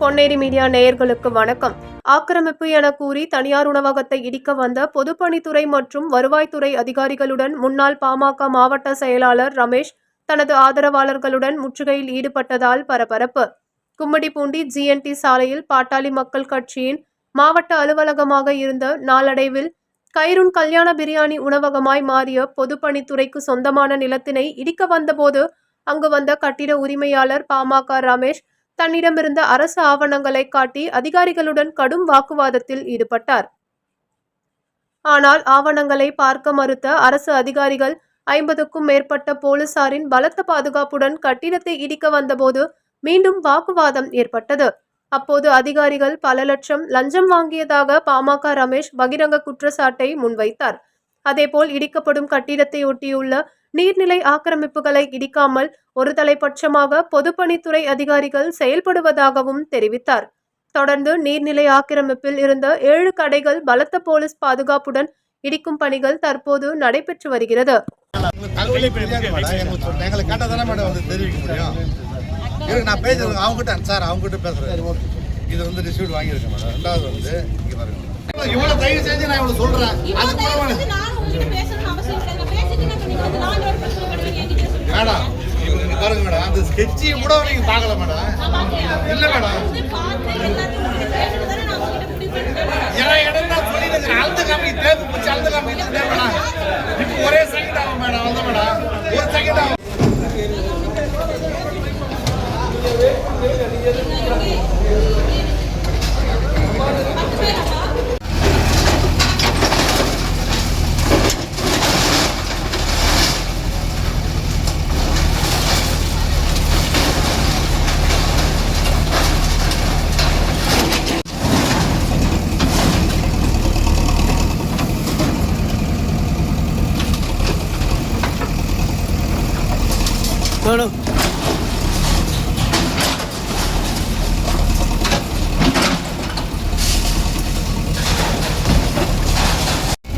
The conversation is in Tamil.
பொன்னேரி மீடியா நேயர்களுக்கு வணக்கம். ஆக்கிரமிப்பு என கூறி தனியார் உணவகத்தை இடிக்க வந்த பொதுப்பணித்துறை மற்றும் வருவாய்த்துறை அதிகாரிகளுடன் முன்னாள் பாமக மாவட்ட செயலாளர் ரமேஷ் தனது ஆதரவாளர்களுடன் முற்றுகையில் ஈடுபட்டதால் பரபரப்பு. கும்மிடிப்பூண்டி ஜிஎன்டி சாலையில் பாட்டாளி மக்கள் கட்சியின் மாவட்ட அலுவலகமாக இருந்த நாளடைவில் கைருன் கல்யாண பிரியாணி உணவகமாய் மாறிய பொதுப்பணித்துறைக்கு சொந்தமான நிலத்தினை இடிக்க வந்தபோது அங்கு வந்த கட்டிட உரிமையாளர் பாமக ரமேஷ் தன்னிடமிருந்த அரசு ஆவணங்களை காட்டி அதிகாரிகளுடன் கடும் வாக்குவாதத்தில் ஈடுபட்டார். ஆனால் ஆவணங்களை பார்க்க மறுத்த அரசு அதிகாரிகள் ஐம்பதுக்கும் மேற்பட்ட போலீசாரின் பலத்த பாதுகாப்புடன் கட்டிடத்தை இடிக்க வந்தபோது மீண்டும் வாக்குவாதம் ஏற்பட்டது. அப்போது அதிகாரிகள் பல லட்சம் லஞ்சம் வாங்கியதாக பாமக ரமேஷ் பகிரங்க குற்றச்சாட்டை முன்வைத்தார். அதேபோல் இடிக்கப்படும் கட்டிடத்தை ஒட்டியுள்ள நீர்நிலை ஆக்கிரமிப்புகளை இடிக்காமல் ஒரு தலைப்பட்சமாக பொதுப்பணித்துறை அதிகாரிகள் செயல்படுவதாகவும் தெரிவித்தார். தொடர்ந்து நீர்நிலை ஆக்கிரமிப்பில் இருந்த ஏழு கடைகள் பலத்த போலீஸ் பாதுகாப்புடன் இடிக்கும் பணிகள் தற்போது நடைபெற்று வருகிறது. நான் பேசுறது அவங்ககிட்ட சார் அவங்ககிட்ட பேசுறேன் இது வந்து ரிசீவ் வாங்கியிருக்கேன் மேடம் ரெண்டாவது வந்து இங்கே பாருங்க இவ்வளோ தயவு செஞ்சு நான் இவ்வளோ சொல்கிறேன் அது இவ்வளவு தயவு கூட செஞ்சு நானும் உங்ககிட்ட பேசணும்னு அவசியம் கிடையாது. நான் பேசிட்டேன்னா இப்ப நீங்க வந்து நான் ஒரு பிரச்சனை கிடையாது, என்கிட்ட சொல்லுங்க. மேடம் இப்போ பாருங்க மேடம் அந்த ஸ்கெட்சை கூட நீங்க பார்க்கல மேடம் இல்ல மேடம் வந்து பார்த்து நான் மேடம் இப்போ ஒரே செகண்ட் ஆகும் மேடம் வந்து மேடம் ஒரு செகண்ட் ஆகும். மேடம்